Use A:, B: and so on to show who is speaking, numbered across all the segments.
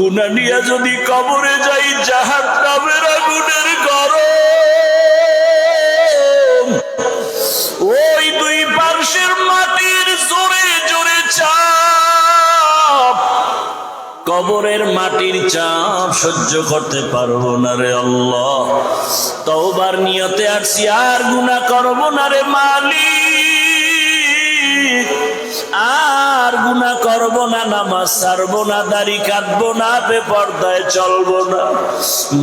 A: গুনা নিয়ে যদি কবরে যাই, জাহান নামের আগুনের গরম। ওই দুই পার্শ্বের মাটির জোরে জোরে চাপ। কবরের মাটির চাপ সহ্য করতে পারব না রে আল্লাহ। তওবার নিয়তে আসছি আর গুনাহ করব না রে মালিক। আর গুনাহ করব না, নামাজ ছাড়বো না, দাড়ি কাটবো না বেপর্দায় চলবো না।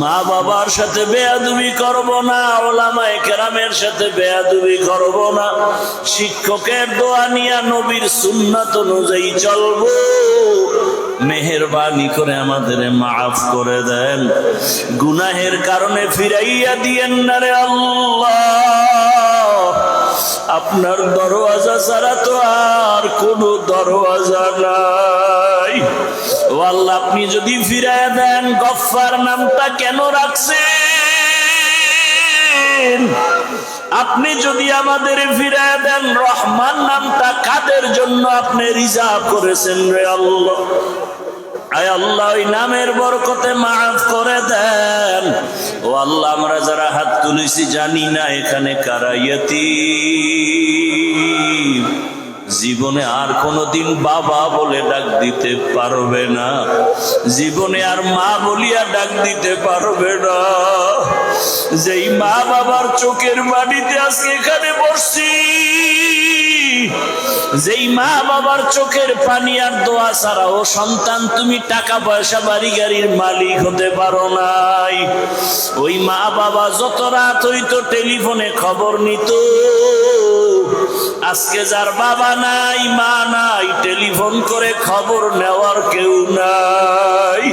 A: মা বাবার সাথে বেয়াদুবি করব না, ওলামায়ে কেরামের সাথে বেয়াদুবি করব না। শিক্ষকের দোয়া নিয়া নবীর সুন্নাত অনুযায়ী চলবো। মেহরবানি করে আমাদের মাফ করে দেন। গুনাহের কারণে ফিরাইয়া দিয়েন না রে আল্লাহ। আপনার দরওয়াজা ছাড়া তো আর কোনো দরওয়াজা নাই। ও আল্লাহ, আপনি যদি ফিরাইয়া দেন, গফফার নামটা কেন রাখছেন? আপনি যদি আমাদের ফিরায় দেন, রহমান নামটা কাদের জন্য আপনি রিজার্ভ করেছেন রে আল্লাহ? আয় আল্লাহ, ওই নামের বরকতে মাফ করে দেন। ও আল্লাহ, আমরা যারা হাত তুলেছি জানি না এখানে কারাইয়াতি জীবনে আর কোনোদিন বাবা বলে ডাক দিতে পারবে না। জীবনে আর মা বলিয়া ডাক দিতে পারবে না। যেই মা বাবার চোখের বাড়িতে আজকে এখানে বসছি যেই মা বাবার চোখের পানি আর দোয়া ছাড়া, ও সন্তান, তুমি টাকা পয়সা বাড়ি গাড়ির মালিক হতে পারো নাই। ওই মা বাবা যত রাত হইতো টেলিফোনে খবর নিত। আজকে যার বাবা নাই, মা নাই, টেলিফোন করে খবর নেওয়ার কেউ নাই।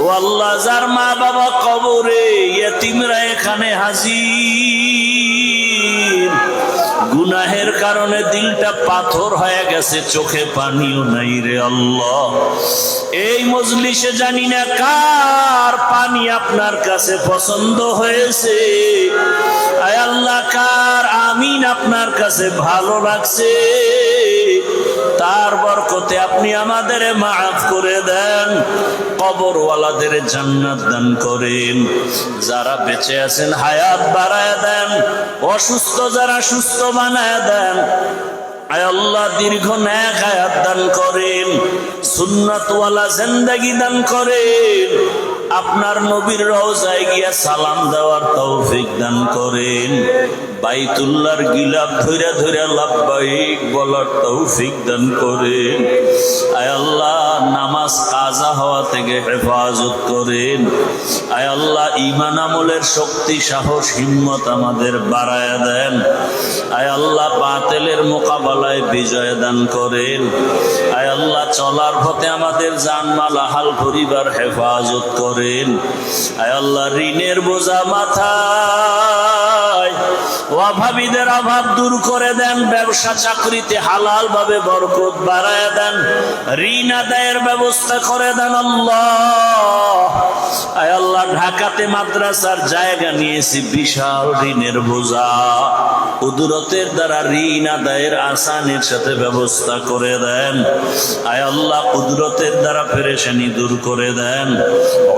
A: ও আল্লাহ, যার মা বাবা কবরে ইয়েতিমরা এখানে হাজির। গুনাহের কারণে দিলটা পাথর হয়ে গেছে, চোখে পানিও নাই রে আল্লাহ। এই মজলিসে জানি না কার পানি আপনার কাছে পছন্দ হয়েছে। আয় আল্লাহ, কার আমিন আপনার কাছে ভালো লাগছে? তার বরকতে আপনি আমাদের মাফ করে দেন, কবরওয়ালাদের জান্নাত দান করেন। যারা বেঁচে আছেন, হায়াত বাড়ায় দেন, অসুস্থ যারা সুস্থ বানায় দেন আল্লাহ দীর্ঘ ন্যাক হায়াত দান করেন, সুন্নাতওয়ালা জিন্দেগি দান করেন। আপনার নবীর রওজায় গিয়া সালাম দেওয়ার তৌফিক দান করেন। বাইতুল্লাহর গিলাপ ধইরা ধইরা লাভবাহিক বলার তৌফিক দান করেন। আয় আল্লাহ, নামাজ কাজা হওয়া থেকে হেফাজত করেন। আয় আল্লাহ ইমান আমলের শক্তি, সাহস, হিম্মত আমাদের বাড়ায় দেন। আয় আল্লাহ, বাতেলের মোকাবেলায় বিজয় দান করেন। আয় আল্লাহ, চলার পথে আমাদের জানমাল, আহাল পরিবার হেফাজত করেন। আয় আল্লাহ ঋণের বোঝা মাথায় অভাবীদের অভাব দূর করে দেন, ব্যবসা চাকরিতে হালাল ভাবে বরকত বাড়ায় দেন, ঋণ আদায়ের ব্যবস্থা করে দেন আল্লাহ। আয় আল্লাহ, ঢাকাতে মাদ্রাসার জায়গা নিয়েছি, বিশাল ঋণের বোঝা। কুদরতের দ্বারা ঋণ আদায়ের আসানের সাথে ব্যবস্থা করে দেন। আয় আল্লাহ কুদরতের দ্বারা ফেরেশানি দূর করে দেন।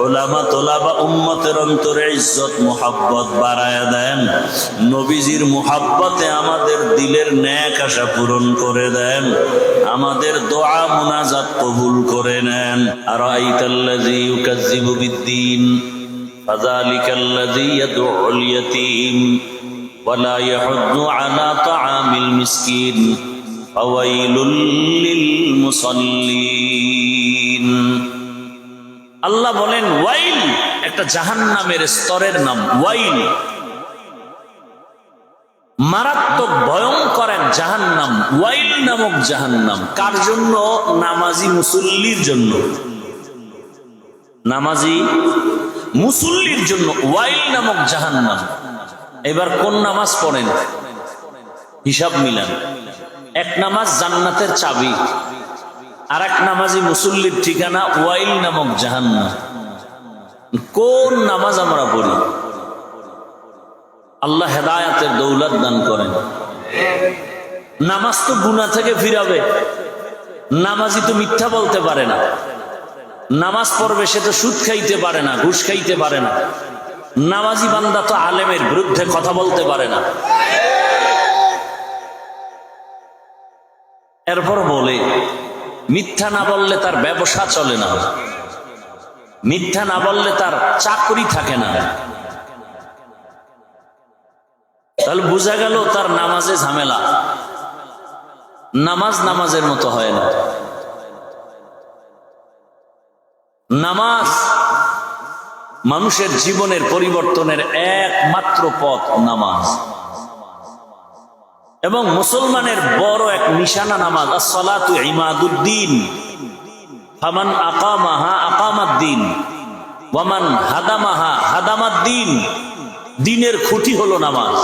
A: ওলামা তোলাবা উম্মতের অন্তরে ইজ্জত, মোহাব্বত বাড়ায় দেন। নবীজির মোহাব্বতে আমাদের দিলের ন্যাক আশা পূরণ করে দেন আমাদের দোয়া মুনাজাত কবুল করে নেন আর আইতাল্লাযী ইউকাজ্জিবু বিদ্দীন فذلك الذي يدعو اليتيم ولا يحض على طعام المسكين فويل للمصلين আল্লাহ বলেন ওয়াইল একটা জাহান্নামের স্তরের নাম ওয়াইল মারাত্মক ভয়ঙ্কর এক জাহান্নাম, ওয়াইল নামক জাহান্নাম। কার জন্য? নামাজি মুসল্লির জন্য। নামাজি মুসল্লির জন্য ওয়াইল নামক জাহান্নাম। এবার কোন নামাজ পড়েন? হিসাব মিলান। এক নামাজ জান্নাতের চাবি। আর এক নামাজি মুসল্লির ঠিকানা ওয়াইল নামক জাহান্নাম। কোন নামাজ আমরা পড়ি? আল্লাহ হেদায়াতের দৌলত দান করেন। নামাজ তো গুনা থেকে ফিরাবে। নামাজি তো মিথ্যা বলতে পারে না। নামাজ পড়বে, সে তো সুদ খাইতে পারে না, ঘুষ খাইতে পারে না। নামাজি বান্দা তো আলেমের বিরুদ্ধে কথা বলতে পারে না। এরপর বলে, মিথ্যা না বললে তার ব্যবসা চলে না। মিথ্যা না বললে তার চাকরি থাকে না। তাহলে বোঝা গেল তার নামাজে ঝামেলা। নামাজ নামাজের মতো হয় না। নামাজ মানুষের জীবনের পরিবর্তনের একমাত্র পথ নামাজ। এবং মুসলমানের বড় এক নিশানা নামাজ, আসসালাতু ইমাদুদ্দিন। ফামান আকামাহা আকামাদ্দিন। ওয়ামান হাদামাহা হাদামাদ্দিন। দিনের খুঁটি হলো নামাজ।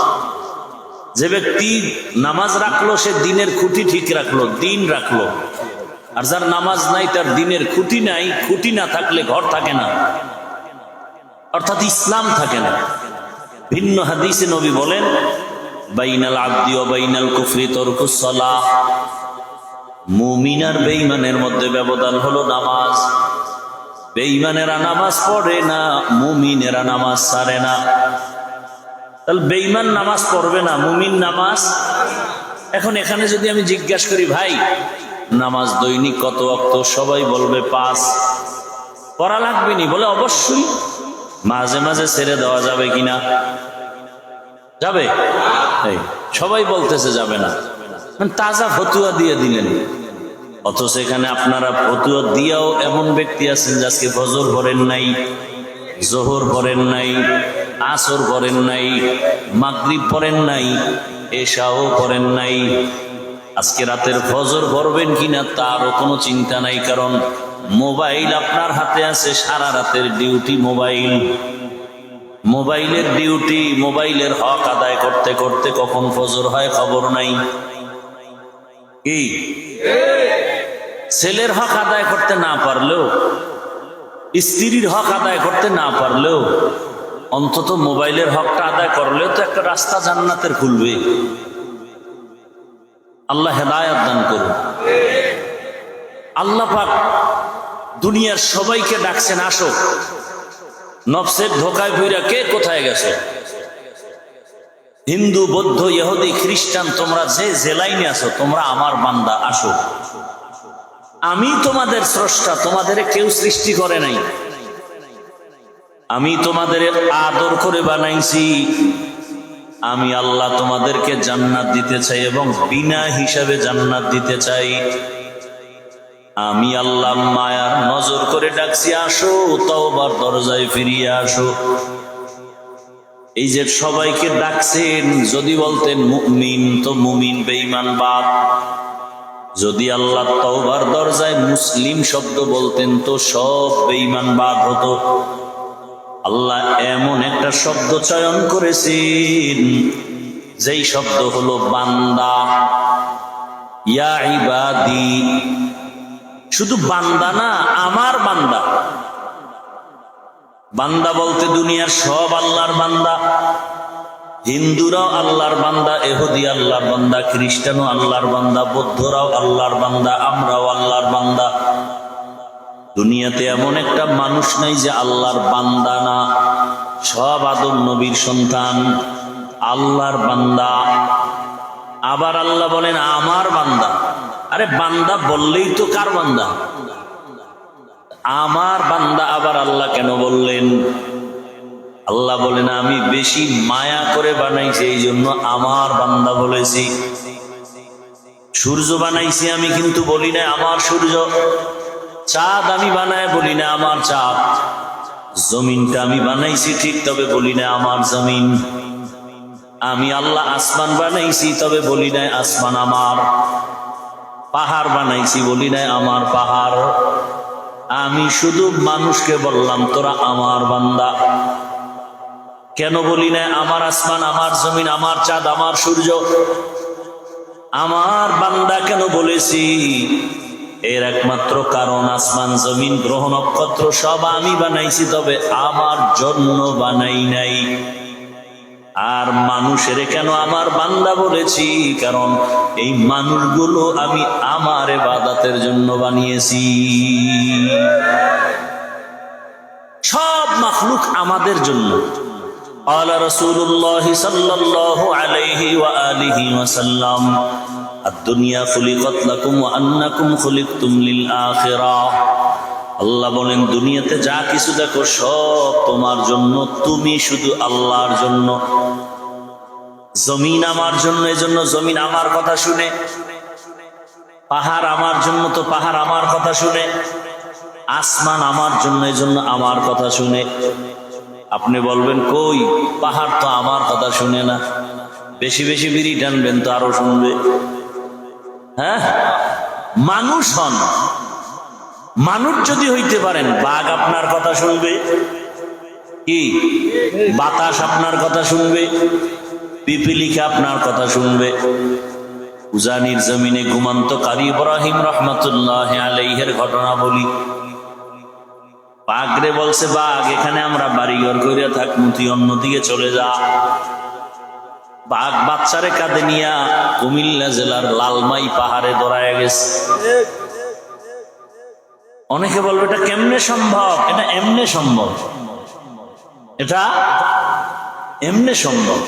A: যে ব্যক্তি নামাজ রাখল, সে দিনের খুঁটি ঠিক রাখল, দিন রাখল। আর যার নামাজ নাই, তার দিনের খুঁটি নাই, খুঁটি না থাকলে ঘর থাকে না। অর্থাৎ ইসলাম থাকে না। ভিন্ন হাদিসে নবী বলেন, বাইনাল আব্দি ও বাইনাল কুফরি তরকুসলাহ মুমিন আর বেঈমানের মধ্যে ব্যবধান হলো নামাজ। বেঈমানেরা নামাজ পড়ে না, মুমিনেরা নামাজ সারে না। তাহলে বেঈমান নামাজ পড়বে না, মুমিন নামাজ। এখন এখানে যদি আমি জিজ্ঞাসা করি, ভাই, নামাজ দৈনিক কত অক্ত সবাই বলবে, পাঁচ। পড়া লাগবে নি? বলে, অবশ্যই। মাঝে মাঝে ছেড়ে দেওয়া যাবে কিনা যাবে? সবাই বলতেছে যাবে না। মানে তাজা ফতুয়া দিয়ে দিলেন। অথচ এখানে আপনারা ফতুয়া দিয়াও এমন ব্যক্তি আছেন যে আজকে ফজর ভরেন নাই, জোহর ভরেন নাই। আসর করেন নাই, মাগরিব পড়েন নাই, এশাও করেন নাই। আজকে রাতের ফজর পড়বেন কিনা তারও কোনো চিন্তা নাই, কারণ মোবাইল আপনার হাতে আছে, সারা রাতের ডিউটি মোবাইল। মোবাইলের ডিউটি, মোবাইলের হক আদায় করতে করতে কখন ফজর হয় খবর নাই। ছেলের হক আদায় করতে না পারলেও, স্ত্রীর হক আদায় করতে না পারলেও অন্তত মোবাইলের হকটা আদায় করলেও তো একটা রাস্তা জান্নাতের খুলবে। আল্লাহ হেদায়াত দান করুন। আল্লাহ পাক দুনিয়ার সবাইকে ডাকছেন, আসো। নফসের ধোকায় ভৈরা কে কোথায় গেছে? হিন্দু, বৌদ্ধ, ইহুদি, খ্রিস্টান, তোমরা যে জেলাইনে আছো, তোমরা আমার বান্দা, আসো। আমি তোমাদের স্রষ্টা, তোমাদের কেউ সৃষ্টি করে নাই। আমি তোমাদের আদর করে বানাইছি। আমি আল্লাহ তোমাদেরকে জান্নাত দিতে চাই এবং বিনা হিসাবে জান্নাত দিতে চাই। আমি আল্লাহ মায়ার নজর করে ডাকছি, আসো, তওবার দরজায় ফিরিয়ে আসো। এই যে সবাইকে ডাকছেন, যদি বলতেন মুমিন তো মুমিন, বেঈমান বাপ। যদি আল্লাহ তওবার দরজায় মুসলিম শব্দ বলতেন তো সব বেঈমান বাদ হতো। আল্লাহ এমন একটা শব্দ চয়ন করেছেন, যেই শব্দ হলো বান্দা। ইয়া ইবাদি, শুধু বান্দা না, আমার বান্দা। বান্দা বলতে দুনিয়ার সব আল্লাহর বান্দা। হিন্দুরাও আল্লাহর বান্দা, এহুদি আল্লাহর বান্দা, খ্রিস্টানও আল্লাহর বান্দা, বৌদ্ধরাও আল্লাহর বান্দা, আমরাও আল্লাহর বান্দা। দুনিয়াতে এমন একটা মানুষ নাই যে আল্লাহর বান্দা না। সব আদম নবীর সন্তান, আল্লাহর বান্দা। আবার আল্লাহ বলেন, আমার বান্দা। আরে, বান্দা বললেই তো কার বান্দা? আমার বান্দা আবার আল্লাহ কেন বললেন? আল্লাহ বলেন, আমি বেশি মায়া করে বানাইছি এই জন্য আমার বান্দা বলেছি। সূর্য বানাইছি আমি, কিন্তু বলি না আমার সূর্য। চাঁদ আমি বানায় বলি না আমার চাঁদ। জমিনটা আমি বানাইছি ঠিক তবে বলি না আমার জমিন। আমি আল্লাহ আসমান বানাইছি তবে বলি না আসমান আমার। পাহাড় বানাইছি বলি না আমার পাহাড়। আমি শুধু মানুষকে বললাম, তোরা আমার বান্দা। কেন বলি না, আমার আসমান, আমার জমিন, আমার চাঁদ, আমার সূর্য। আমার বান্দা কেন বলেছি এর একমাত্র কারণ আসমান, জমিন, গ্রহ, নক্ষত্র, সব আমি বানাইছি, তবে আমার জন্য বানাই নাই। আর মানুষের কেন আমার বান্দা বলেছি? কারণ এই মানুষগুলো আমি আমার বাদাতের জন্য বানিয়েছি। সব মাফলুক আমাদের জন্য। আল্লাহ রসুল্লাহ সাল্লাহ আলহি ওয়ালিহি ওয়াসাল্লাম দুনিয়া খুলিকত লাকুম আন্নাকুম খুলিক তুমলিল আখেরা। আল্লাহ বলেন, দুনিয়াতে যা কিছু দেখো, সব তোমার জন্য, তুমি শুধু আল্লাহর জন্য। জমিন আমার জন্য এজন্য জমিন আমার কথা শুনে। পাহাড় আমার জন্য তো পাহাড় আমার কথা শুনে। আসমান আমার জন্য এজন্য আমার কথা শুনে। আপনি বলবেন, কই? পাহাড় তো আমার কথা শুনে না। বেশি বেশি বিড়ি টানবেন তো আরও শুনবে। হ্যাঁ? মানুষ হন। মানুষ যদি হইতে পারেন, বাঘ আপনার কথা শুনবে। কি? বাতাস আপনার কথা শুনবে। পিপিলিকা আপনার কথা শুনবে। উজানির জমিনে ঘুমান্ত কারি ইব্রাহিম রহমতুল্লাহ আলাইহের ঘটনা বলি। বাঘরে বলছে, বাঘ, এখানে আমরা বাড়িঘর করিয়া থাকব তুই অন্যদিকে চলে যা। বাঘ বাচ্চারে কাঁধে নিয়া কুমিল্লা জেলার লালমাই পাহাড়ে দৌড়ায় গেছে। অনেকে বলবে, এটা কেমনে সম্ভব? এটা এমনে সম্ভব? এটা এমনে সম্ভব?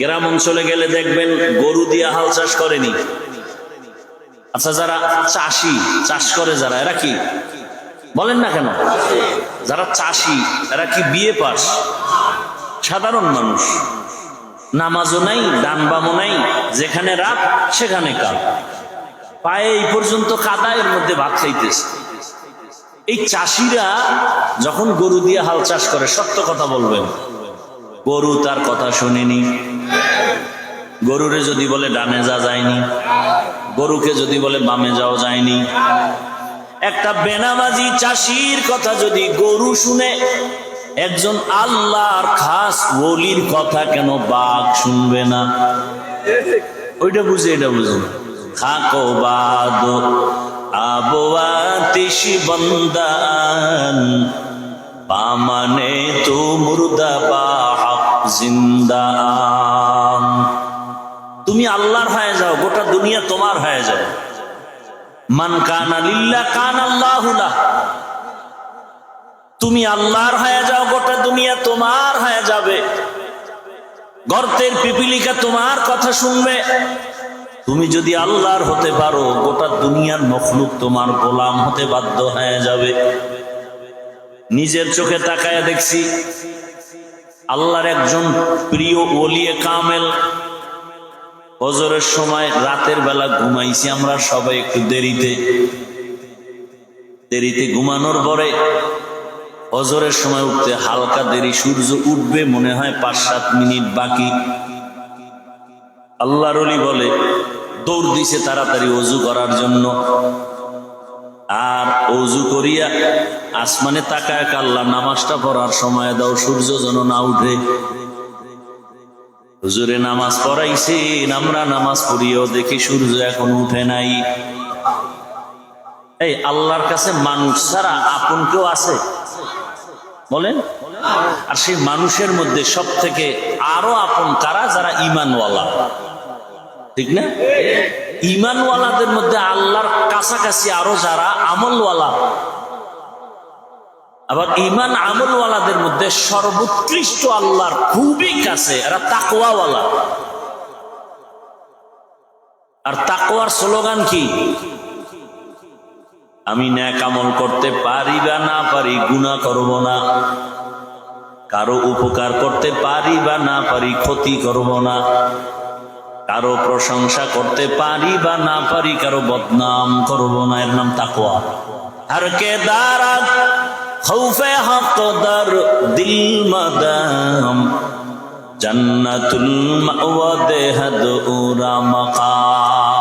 A: গ্রাম অঞ্চলে গেলে দেখবেন গরু দিয়ে হাল চাষ করেনি। আচ্ছা যারা চাষি, চাষ করে যারা, এরা কি? বলেন না কেন? যারা চাষি, এরা কি বিয়ে পাস? সাধারণ মানুষ। নামাজও নাই ডান বামও নাই, যেখানে রাত সেখানে কাল। পায়ে এই পর্যন্ত কাদা এর মধ্যে ভাত খাইতেছে। এই চাষিরা যখন গরু দিয়ে হাল চাষ করে, সত্য কথা বলবেন। গরু তার কথা শুনেনি। গরুরে যদি বলে ডানে যা যায়নি, গরুকে যদি বলে বামে যাও যায়নি। একটা বেনামাজি চাষির কথা যদি গরু শুনে একজন আল্লাহর খাস ওলির কথা কেন বাঘ শুনবে না? ওইটা বুঝে, এটা বুঝে। খাকো বাদ আবওয়াতিশ বন্দান পামানে তো মুর্দা বা জিন্দা তুমি আল্লাহর হয়ে যাও, গোটা দুনিয়া তোমার হয়ে যাও মান কানা লিল্লা কান আল্লাহুলা তুমি আল্লাহর হয়ে যাও, গোটা দুনিয়া তোমার হয়ে যাবে। গর্তের পিপিলিকা তোমার কথা শুনবে। তুমি যদি আল্লাহর হতে পারো, গোটা দুনিয়ার মখলুক তোমার গোলাম হতে বাধ্য হয়ে যাবে। নিজের চোখে তাকায় দেখছি, আল্লাহর একজন প্রিয় ওলিয়ে কামেল। হজরের সময় রাতের বেলা ঘুমাইছি আমরা সবাই একটু দেরিতে। দেরিতে ঘুমানোর পরে হজরের সময় উঠতে হালকা দেরি সূর্য উঠবে মনে হয় পাঁচ সাত মিনিট বাকি। আল্লাহর বলে, দৌড় দিছে তাড়াতাড়ি অজু করার জন্য। আর অজু করিয়া আসমানে তাকায় কাল্লা, নামাজটা পড়ার সময় দাও, সূর্য যেন না উঠে। হুজুরে নামাজ পড়াইছেন আমরা নামাজ পড়িয়েও দেখি সূর্য এখন উঠে নাই। এই আল্লাহর কাছে মানুষ ছাড়া আপন কেউ আছে? বলেন? আর সেই মানুষের মধ্যে সব থেকে আরও আপন কারা? যারা ইমানওয়ালা ঠিক না? ইমানওয়ালাদের মধ্যে আল্লাহর কাছাকাছি আরও যারা? আমলওয়ালা। আবার ইমান আমলওয়ালাদের মধ্যে সর্বোৎকৃষ্ট আল্লাহর খুবই কাছে, এরা তাকওয়াওয়ালা। আর তাকওয়ার স্লোগান কি? আমি ন্যাক আমল করতে পারি বা না পারি গুণা করব না। কারও উপকার করতে পারি বা না পারি ক্ষতি করব না। কারও প্রশংসা করতে পারি বা না পারি কারও বদনাম করব না। এর নাম তাকওয়া। আর কে দাঁড়া খৌফে হক দিল জান্নাতুল মাওয়া দেহাদ উরা মাকাম।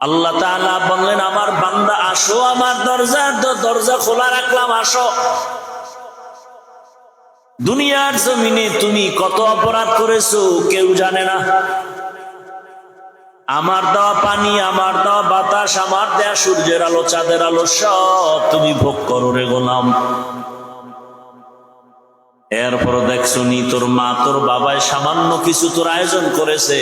A: আল্লাহ তাআলা বললেন, আমার বান্দা, আসো আমার দরজা দরজা খোলা রাখলাম, আসো। দুনিয়ার জমিনে তুমি কত অপরাধ করেছ, কেউ জানে না। আমার দেওয়া পানি, আমার দেওয়া বাতাস, আমার দেয়া সূর্যের আলো, চাঁদের আলো, সব তুমি ভোগ করো রে গোলাম। এরপর দেখছ নি, তোর মা, তোর বাবায় সামান্য কিছু তোর আয়োজন করেছে।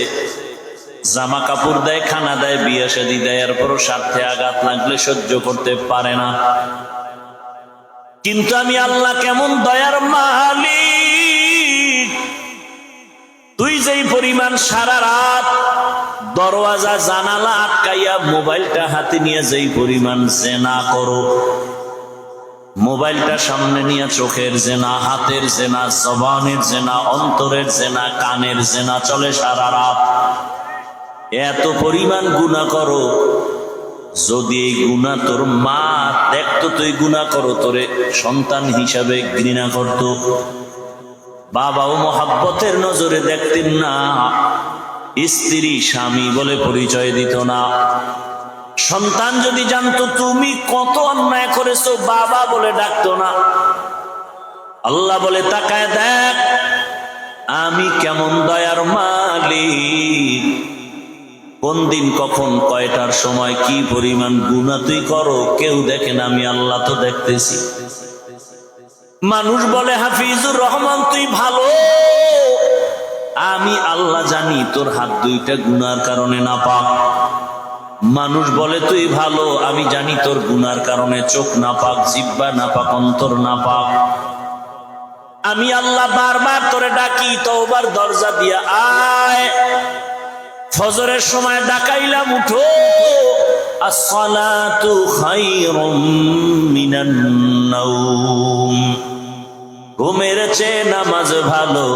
A: জামা কাপড় দেয়, খানা দেয়, বিয়ে শাদি দেয়, এরপরও স্বার্থে আঘাত লাগলে সহ্য করতে পারে না। কিন্তু আমি আল্লাহ কেমন দয়ার মালিক? তুই যেই পরিমাণ সারা রাত দরওয়াজা, জানালা আটকাইয়া মোবাইলটা হাতে নিয়ে যেই পরিমাণ জেনা করো, মোবাইলটা সামনে নিয়ে চোখের জেনা, হাতের জেনা, জবানের জেনা, অন্তরের জেনা, কানের জেনা চলে সারা রাত। এত পরিমাণ গুণা করো। যদি এই গুণা তোর মা দেখতো তুই গুণা করো, তোরে সন্তান হিসাবে ঘৃণা করত। বাবাও মহাব্বতের নজরে দেখতেন না। স্ত্রী, স্বামী বলে পরিচয় দিত না। সন্তান যদি জানতো, তুমি কত অন্যায় করেছ, বাবা বলে ডাকতো না। আল্লাহ বলে, তাকায় দেখ, আমি কেমন দয়ার মালিক। কোন দিন কখন কয়টার সময় কি পরিমাণ গুণা তুই করো, কেউ দেখেন আমি আল্লাহ তো দেখতেছি। মানুষ বলে, হাফিজুর রহমান, তুই ভালো। আমি আল্লাহ জানি তোর হাত দুইটা গুনার কারণে না পাক। মানুষ বলে, তুই ভালো, আমি জানি তোর গুনার কারণে চোখ না পাক, জিব্বা না পাক, অন্তর না পাক। আমি আল্লাহ বারবার তোরে ডাকি তোবার দরজা দিয়া আয়। ফজরের সময় ডাকাইলাম উঠো। ঘুমের চেয়ে নামাজ ভালো।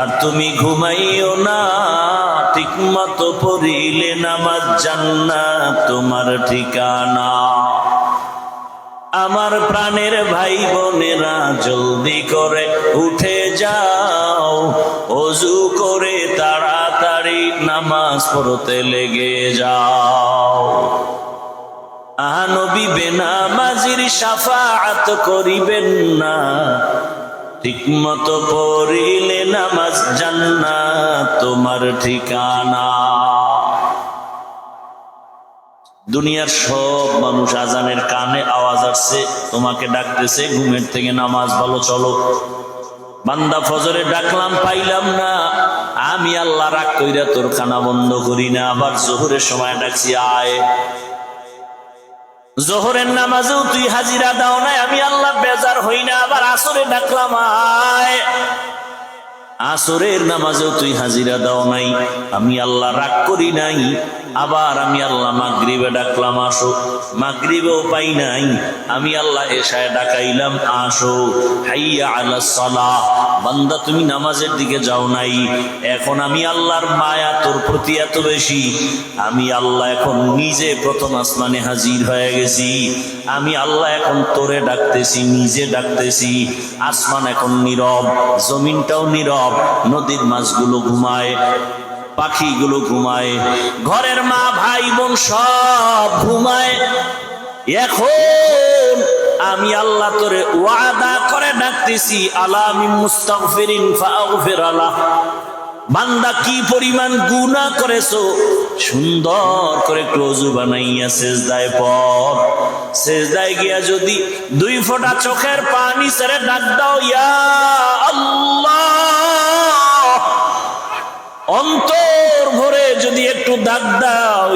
A: আর তুমি ঘুমাইও না, ঠিক মতো পড়িলে নামাজ জান্নাত তোমার ঠিকানা। আমার প্রাণের ভাই বোনেরা জলদি করে উঠে যাও, অজু করে তাড়াতাড়ি নামাজ পড়তে লেগে যাও। আনবি বেনামাজির সাফাত করিবেন না। ঠিক মতো পড়িলে নামাজ জান্নাত তোমার ঠিকানা। দুনিয়ার সব মানুষ আজানের কানে আওয়াজ আসছে, তোমাকে ডাকতেছে, ঘুমের থেকে নামাজ ভালো চলো। বান্দা ফজরে ডাকলাম, পাইলাম না। আমি আল্লাহ রাগ কইরা তোর খানা বন্ধ করি না। আবার জোহরের সময় ডাকছি, আয়। জোহরের নামাজেও তুই হাজিরা দাও নাই, আমি আল্লাহ বেজার হই না। আবার আসরে ডাকলাম, আয়। আসরের নামাজেও তুই হাজিরা দাও নাই। আমি আল্লাহ রাগ করি নাই। আবার আমি আল্লাহ মাগরিবে ডাকলাম, আসো। মাগরিবেও পাই নাই। আমি আল্লাহ এশায় ডাকাইলাম, আসো। হাইয়া আলা সালাহ। বান্দা, তুমি নামাজের দিকে যাও নাই। এখন আমি আল্লাহর মায়া তোর প্রতি এত বেশি। আমি আল্লাহ এখন নিজে প্রথম আসমানে হাজির হয়ে গেছি। আমি আল্লাহ এখন তোরে ডাকতেছি, নিজে ডাকতেছি। আসমান এখন নীরব, জমিনটাও নীরব। নদীর মাছগুলো ঘুমায়, পাখিগুলো ঘুমায়, ঘরের মা, ভাই, বোন সব ঘুমায়। এখন আমি আল্লাহ তোরে ওয়াদা করে ডাকতেছি বান্দা কি পরিমাণ করেছ? সুন্দর করে ক্লোজু বানাইয়া সেজদায় পর সেজদায় গিয়া যদি দুই ফোঁটা চোখের পানি সেরে ডাক দাও, ইয়া আল্লাহ। অন্তর ভরে যদি একটু দাগ দাও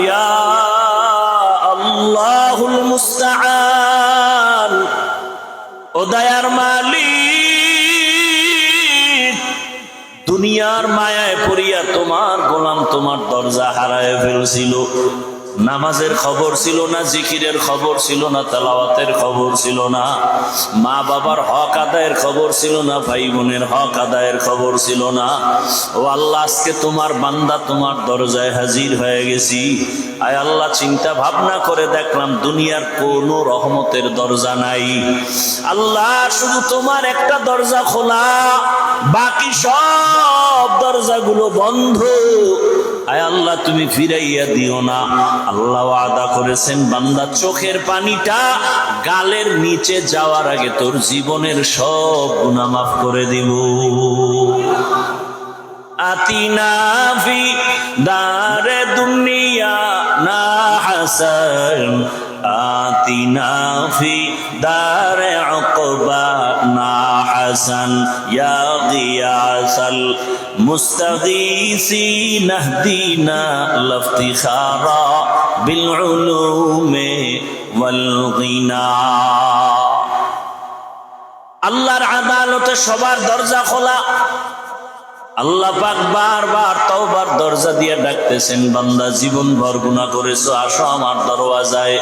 A: আল্লাহুল মুস্তাআন। ও দয়ার মালিক, দুনিয়ার মায়ায় পড়িয়া তোমার গোলাম তোমার দরজা হারায় ফেলছিল। নামাজের খবর ছিল না, জিকিরের খবর ছিল না, তালাওয়াতের খবর ছিল না, মা বাবার হক আদায়ের খবর ছিল না, ভাই বোনের হক আদায়ের খবর ছিল না। ও আল্লাহ, আজকে তোমার বান্দা তোমার দরজায় হাজির হয়ে গেছি। আয় আল্লাহ, চিন্তা ভাবনা করে দেখলাম দুনিয়ার কোনো রহমতের দরজা নাই। আল্লাহ, শুধু তোমার একটা দরজা খোলা, বাকি সব দরজাগুলো বন্ধ। আয় আল্লাহ, তুমি ফিরাইয়া দিও না। আল্লাহ আদা করেছেন, বান্দা, চোখের পানিটা গালের নিচে যাওয়ার আগে তোর জীবনের সব গুণা মাফ করে দিব। আতিনা ফি দারে দুনিয়া না হাসান। আতিনা ফি দারে উকবা না غياثا يا غياث المستغيثين اهدنا لافتخارا بالعلوم والغنى আল্লাহর আদালতে সবার দরজা খোলা আল্লাহ পাক বারবার তওবার দরজা দিয়ে ডাকতেছেন বান্দা জীবন ভর গুনাহ করেছো আসো আমার দরওয়াজায়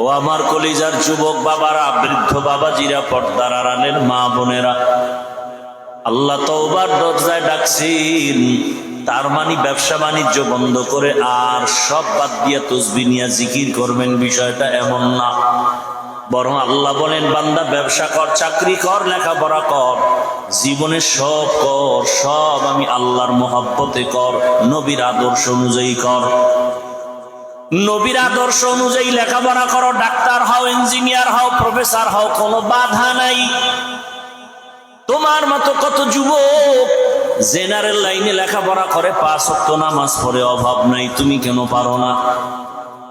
A: ও আমার কলিজার যুবক বাবারা, বৃদ্ধ বাবাজিরা, পর্দার আড়ালের মা বোনেরা। আল্লাহ তওবার দরজায় ডাকছেন। তার মানে ব্যবসা বাণিজ্য বন্ধ করে আর সব বাদ দিয়ে তসবি নিয়ে জিকির করবেন বিষয়টা এমন না। বরং আল্লাহ বলেন, বান্দা ব্যবসা কর, চাকরি কর, লেখাপড়া কর। জীবনে সব কর, সব আমি আল্লাহর মোহাব্বতে কর, নবীর আদর্শ অনুযায়ী কর। নবীর আদর্শ অনুযায়ী লেখাপড়া করো, ডাক্তার হও, ইঞ্জিনিয়ার হও, প্রফেসর হও, কোনো বাধা নাই। তোমার মতো কত যুবক জেনারেল লাইনে লেখাপড়া করে, পাঁচ অক্ট নামাজ পড়ে অভাব নাই, তুমি কেন পারো না?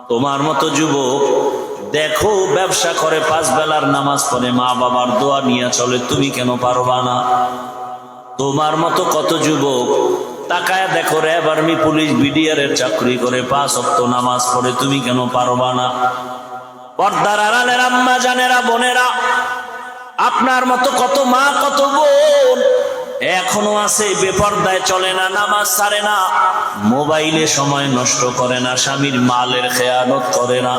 A: তোমার মতো যুবক দেখো, ব্যবসা করে, পাঁচ বেলার নামাজ পড়ে, মা বাবার দোয়া নিয়ে চলে, তুমি কেন পারবা না? তোমার মতো কত যুবক তাকায় দেখো র্যাব আর্মি পুলিশ বিডিআর এর চাকরি করে পাঁচ অক্ট নামাজ পড়ে, তুমি কেন পারবা না? পর্দার আড়ালের আম্মা, জানেরা, বোনেরা, আপনার মতো কত মা, কত বোন, এখনও আছে, বেপর্দায় চলে না, নামাজ ছাড়ে না, মোবাইলে সময় নষ্ট করে না, স্বামীর মালের খেয়ানত করে না।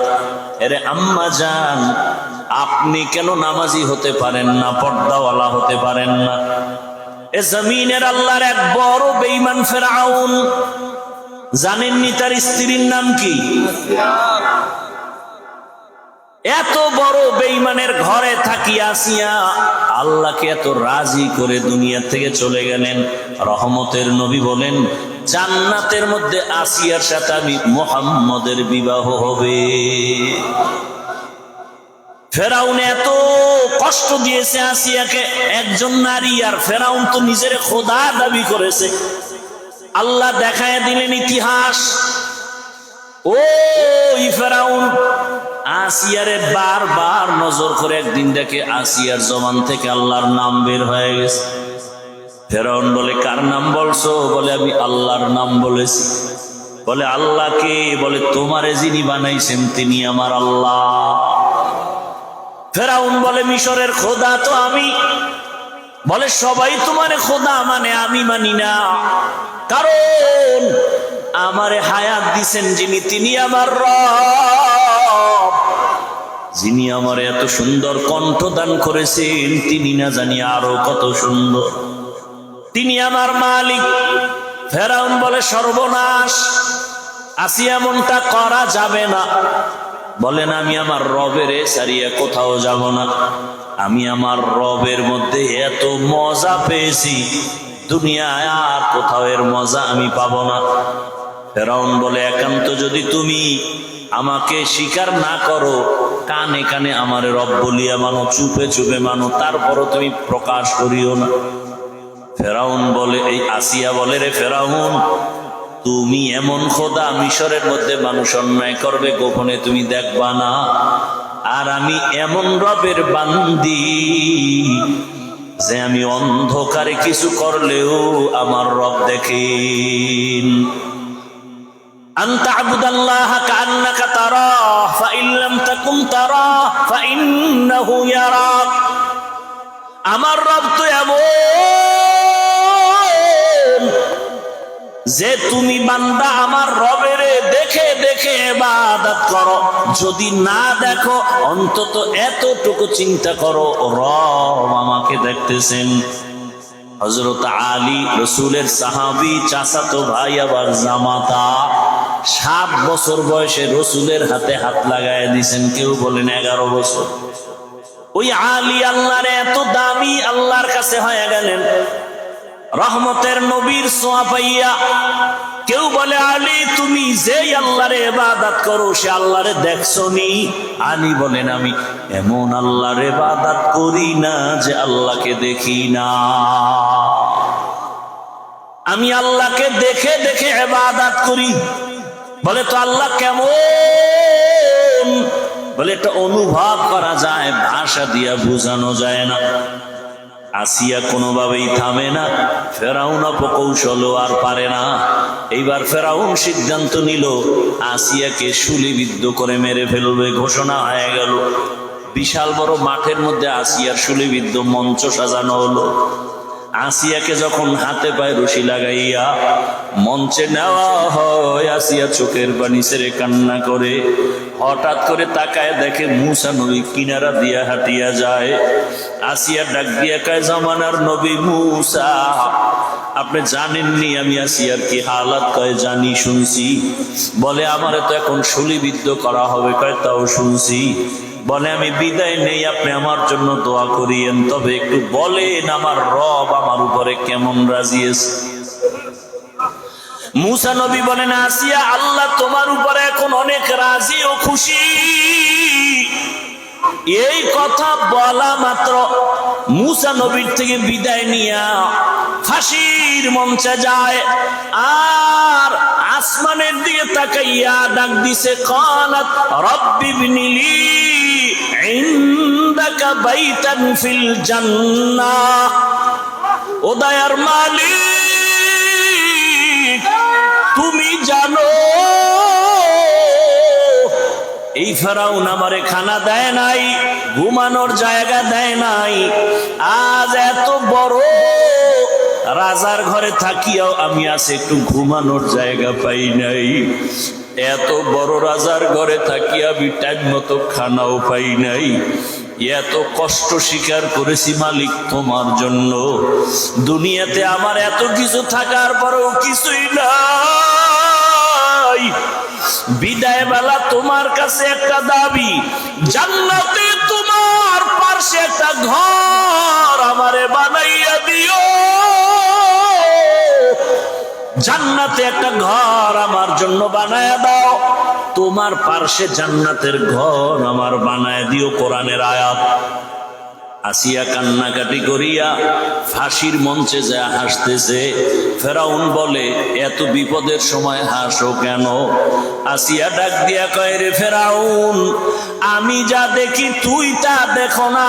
A: এরে আম্মা যান আপনি কেন নামাজি হতে পারেন না, পর্দাওয়ালা হতে পারেন না? জমিনের আল্লাহর এক বড় বেইমান ফেরাউন। জানেননি তার স্ত্রীর নাম কি? এত বড় বেইমানের ঘরে থাকি আসিয়া আল্লাহকে এত রাজি করে দুনিয়া থেকে চলে গেলেন। রহমতের নবী বলেন, জান্নাতের মধ্যে আসিয়ার সাথে আমি মোহাম্মদের বিবাহ হবে। ফেরাউন এত কষ্ট দিয়েছে আসিয়াকে একজন নারী, আর ফেরাউন তো নিজের খোদা দাবি করেছে। আল্লাহ দেখায় দিলেন ইতিহাস। ওই ফেরাউন আসিয়ারে বারবার নজর করে একদিন দেখে আসিয়ার জবান থেকে আল্লাহর নাম বের হয়ে গেছে। ফেরাউন বলে, কার নাম বলছো? বলে, আমি আল্লাহর নাম বলেছি। বলে আল্লাহকে বলে, তোমারে যিনি বানাইছেন তিনি আমার আল্লাহ। ফেরাউন বলে, মিশরের খোদা তো আমি। বলে, সবাই তোমারে খোদা মানে আমি মানি না। কারণ আমারে হায়াত দিছেন যিনি, তিনি আমার রব। যিনি আমার এত সুন্দর কণ্ঠ দান করেছেন, তিনি না জানি আরও কত সুন্দর। তিনি আমার মালিক। ফেরাউন বলে, সর্বনাশ, আসি এমনটা করা যাবে না। বলেন, আমি আমার রবের সারিয়া কোথাও যাব না। আমি আমার রবের মধ্যে এত মজা পেয়েছি, দুনিয়ায় আর কোথাও এর মজা আমি পাবো না। ফেরাউন বলে, একান্ত যদি তুমি আমাকে স্বীকার না করো, কানে কানে আমার রব বলিয়া মানো, চুপে চুপে মানো, তারপরও তুমি প্রকাশ করিও না। ফেরাউন বলে, এই আসিয়া বলে রে ফেরাউন তুমি এমন খোদা মিশরের মধ্যে মানুষ অন্যায় করবে গোপনে তুমি দেখবা না আর আমি এমন রবের বান্দি যে আমি অন্ধকারে কিছু করলেও আমার রব দেখেন أن تعبد الله كأنك تراه فإن لم تكن تراه فإنه يراك আমার রব তো এমন যে তুমি বান্দা আমার রবের দেখে দেখে ইবাদত করো, যদি না দেখো, অন্তত এতটুকু চিন্তা করো, রব আমাকে দেখতেছেন। হজরত আলী রসুলের সাহাবি, চাচাতো ভাই আবার জামাতা, সাত বছর বয়সে রসুলের হাতে হাত লাগায় দিছেন, কেউ বলেন এগারো বছর। ওই আলী আল্লাহর এত দামি আল্লাহর কাছে হয়ে গেলেন। রহমতের নবীর সোয়া পাইয়া কেউ বলে, আলী, তুমি যে আল্লাহরে ইবাদত করো, সে আল্লাহরে দেখছ নি আলী বলেন, আমি এমন আল্লাহর ইবাদত করি না যে আল্লাহকে দেখি না। আমি আল্লাহকে দেখে দেখে ইবাদত করি। বলে, তো আল্লাহ কেমন? বলে, এটা অনুভব করা যায়, ভাষা দিয়া বোঝানো যায় না। আসিয়া কোনোভাবেই থামে না। ফেরাউন অপকৌশল আর পারে না। এইবার ফেরাউন সিদ্ধান্ত নিল, আসিয়াকে শুলিবিদ্ধ করে মেরে ফেলবে ঘোষণা হয়ে গেল। বিশাল বড় মাঠের মধ্যে আসিয়ার শুলিবিদ্ধ মঞ্চ সাজানো হলো। আসিয়াকে যখন হাতে পায়ে রশি লাগাইয়া মঞ্চে নেওয়া হয়, আসিয়া চোখের পানি ছেড়ে কান্না করে, হঠাৎ করে তাকায় দেখে মুসা নবী কিনারা দিয়া হাঁটিয়া যায়। আসিয়া ডাক দিয়া কায়, জামানার নবী মুসা, আপনি জানেননি আমি আসিয়ার কি হালাত? কয়, জানি, শুনছি। বলে, আমারে তো এখন শুলিবিদ্ধ করা হবে। কয়, তাও শুনছি। বলে, আমি বিদায় নেই, আপনি আমার জন্য দোয়া করিয়েন। তবে একটু বলেন, আমার রব আমার উপরে কেমন রাজিয়েছে মুসা নবী বলেন, আসিয়া আল্লাহ তোমার উপরে এখন অনেক রাজি ও খুশি। এই কথা বলা মাত্র মুসা নবীর থেকে বিদায় নিয়া ফাঁসির মঞ্চে যায়, আর আসমানের দিকে তাকাইয়া ডাক দিছে, কালাত রব্বি বিনিলি ইনদাকা বাইতান ফিল জান্নাহ ও দয়ার মালিক, তুমি জানো, এই ফেরাউন আমারে খানা দেয় নাই, ঘুমানোর জায়গা দেয় নাই। আজ এত বড় রাজার ঘরে থাকিয়াও আমি আছে একটু ঘুমানোর জায়গা পাই নাই। এত বড় রাজার ঘরে থাকিয়া আমি টাইম মতো খানাও পাই নাই। এত কষ্ট স্বীকার করেছি মালিক তোমার জন্য। দুনিয়াতে আমার এত কিছু থাকার পরেও কিছুই নাই। বিদায় বেলা তোমার কাছে একটা দাবি, জান্নাতে তোমার পাশে একটা ঘর আমারে বানাইয়া দিও। জান্নাতে একটা ঘর আমার জন্য বানায় দাও। তোমার পার্শ্বে জান্নাতের ঘর আমার বানায় দিও কোরআনের আয়াত। আসিয়া কান্নাকাটি করিয়া ফাঁসির মঞ্চে যা হাসতেছে, ফেরাউন বলে, এত বিপদের সময় হাসো কেন? আসিয়া ডাক দিয়া কয়, রে ফেরাউন, আমি যা দেখি তুই তা দেখো না।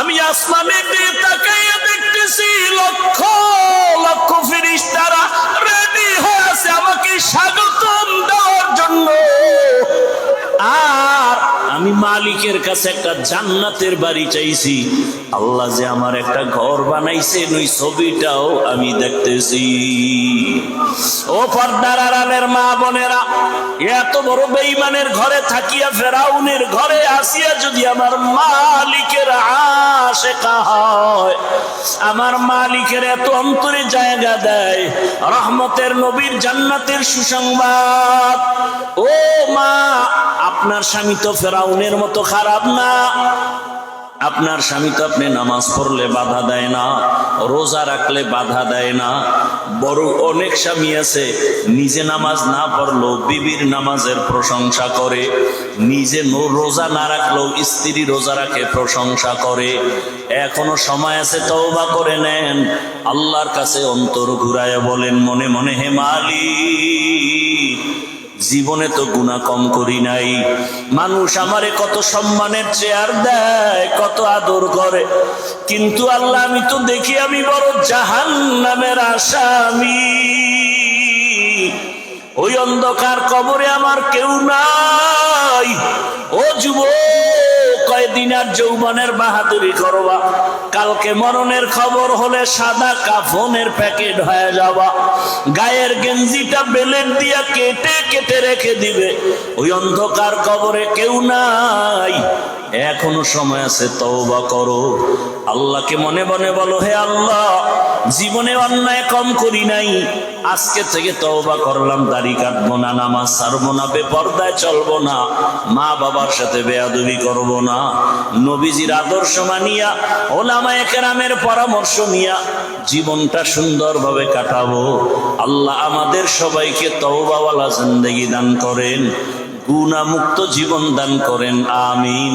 A: আমি আসমানে দিয়ে তাকাইয়া দেখতেছি লক্ষ লক্ষ ফিরিস্তারা রেডি হয়ে আছে আমাকে স্বাগতম দেওয়ার জন্য। আর আমি মালিকের কাছে একটা জান্নাতের বাড়ি চাইছি। আল্লাহ যে আমার একটা ঘর বানাইছেন ওই ছবিটাও আমি দেখতেছি। ও পর্দার আড়ালের মা বোনেরা এত বড় বেইমানের ঘরে থাকিয়া ফেরাউনের ঘরে আসিয়া যদি আমার মালিকের আশেকা হয়, আমার মালিকের এত অন্তরে জায়গা দেয়, রহমতের নবীর জান্নাতের সুসংবাদ। ও মা, আপনার স্বামী তো ফেরাউনের মতো খারাপ না। আপনার স্বামী তো আপনি নামাজ পড়লে বাধা দেয় না, রোজা রাখলে বাধা দেয় না। বড় অনেক স্বামী আছে, নিজে নামাজ না পড়লেও বিবির নামাজের প্রশংসা করে, নিজে রোজা না রাখলেও স্ত্রী রোজা রাখে প্রশংসা করে। এখনও সময় আছে, তওবা করে নেন। আল্লাহর কাছে অন্তর ঘুরায় বলেন, মনে মনে, হে মালিক জীবনে তো গুণা কম করি নাই। মানুষ আমারে কত সম্মানের চেয়ার দেয়, কত আদর করে। কিন্তু আল্লাহ, আমি তো দেখি আমি বড় জাহান নামের আসামি। ওই অন্ধকার কবরে আমার কেউ নাই। ও যুব কয়দিন আর যৌবনের বাহাদুরি করবা। কালকে মরণের খবর হলে সাদা কাফনের প্যাকেট হয়ে যাবা। গায়ের গেঞ্জিটা বেলেট দিয়া কেটে কেটে রেখে দিবে। ওই অন্ধকার কবরে কেউ নাই। এখনও সময় আছে, তওবা করো। আল্লাহকে মনে মনে বলো, হে আল্লাহ, জীবনে অন্যায় কম করি নাই। আজকে থেকে তওবা করলাম, দাড়ি কাটবো না, নামাজ ছাড়বো না, বেপর্দায় চলবো না মা বাবার সাথে বেয়াদবি করব না। নবীজির আদর্শ মানিয়া, ওলামায়ে কেরামের পরামর্শ নিয়া জীবনটা সুন্দরভাবে কাটাবো। আল্লাহ আমাদের সবাইকে তওবাওয়ালা জিন্দেগি দান করেন গুণামুক্ত জীবন দান করেন, আমিন।